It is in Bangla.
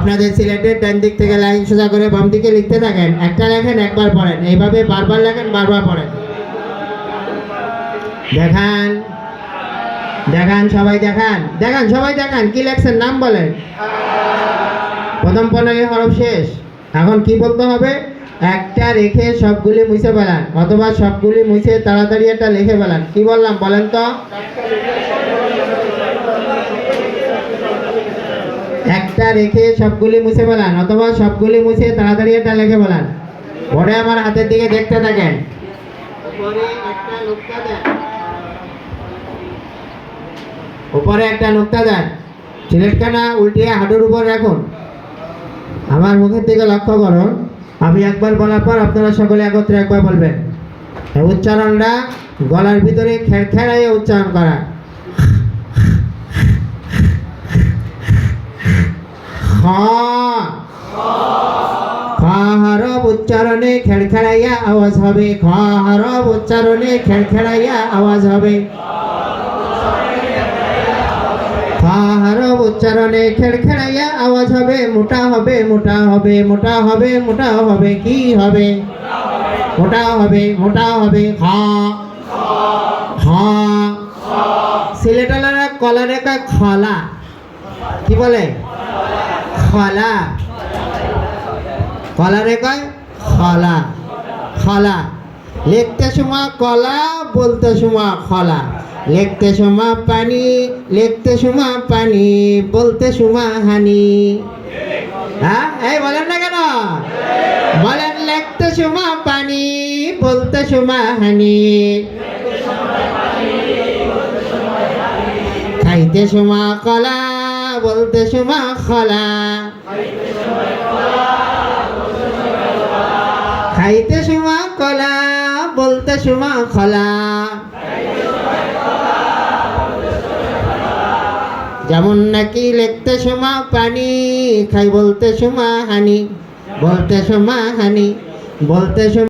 আপনাদের সিলেটের ডান দিক থেকে লাইন সোজা করে বাম দিকে লিখতে থাকেন। একটা লেখেন, একবার পড়েন। এইভাবে বারবার লেখেন, বারবার পড়েন। দেখান। দেখান, সবাই দেখান। দেখান, সবাই দেখান, কি লেখছেন, নাম বলেন। প্রথম পনেরো হরফ শেষ। এখন কি বলতে হবে? একটা রেখে সবগুলি মুছে ফেলান, অথবা সবগুলি মুছে তাড়াতাড়ি একটা লিখে ফেলান। কি বললাম, বলেন তো? একটা রেখে সবগুলি মুছে ফেলান, অথবা সবগুলি মুছে তাড়াতাড়ি একটা লিখে ফেলান। পরে আমার হাতের দিকে দেখতে থাকেন। উপরে একটা নুক্তা দেন। সিলেটখানা উল্টিয়ে হাঁটুর উপর রাখুন। আমার মুখের দিকে লক্ষ্য করুন। আমি একবার বলার পর আপনারা সকলে একত্রে একবার বলবেন। উচ্চারণটা গলার ভিতরে খেড়খেড়াইয়ে উচ্চারণ করা খ খ হরফ উচ্চারণে খেড়খেড়াইয়া আওয়াজ হবে খ হরফ উচ্চারণে খেড়খেড়াইয়া আওয়াজ হবে উচ্চারণে খেড়খেড়াইয়া আওয়াজ হবে মোটা হবে মোটা হবে মোটা হবে মোটা হবে কি হবে মোটা হবে মোটা হবে খ খ সিলেটালারা কলারে কয় খলা কি বলে খলা কলারে কয় খলা খলা। লিখতে সময় কলা, বলতে সময় খলা। লিখতে সময় পানি, লিখতে সময় পানি, বলতে সময় হানি। হ্যাঁ? এই বলেন না কেন? বলেন, লিখতে সময় পানি, বলতে সময় হানি। খাইতে সময় কলা, বলতে সময় খলা। খাইতে সময় কলা, বলতে সময় খলা। যেমন নাকি লিখতে সময় পানি, খাই বলতে সময় হানি, বলতে সময় হানি, বলতে সময়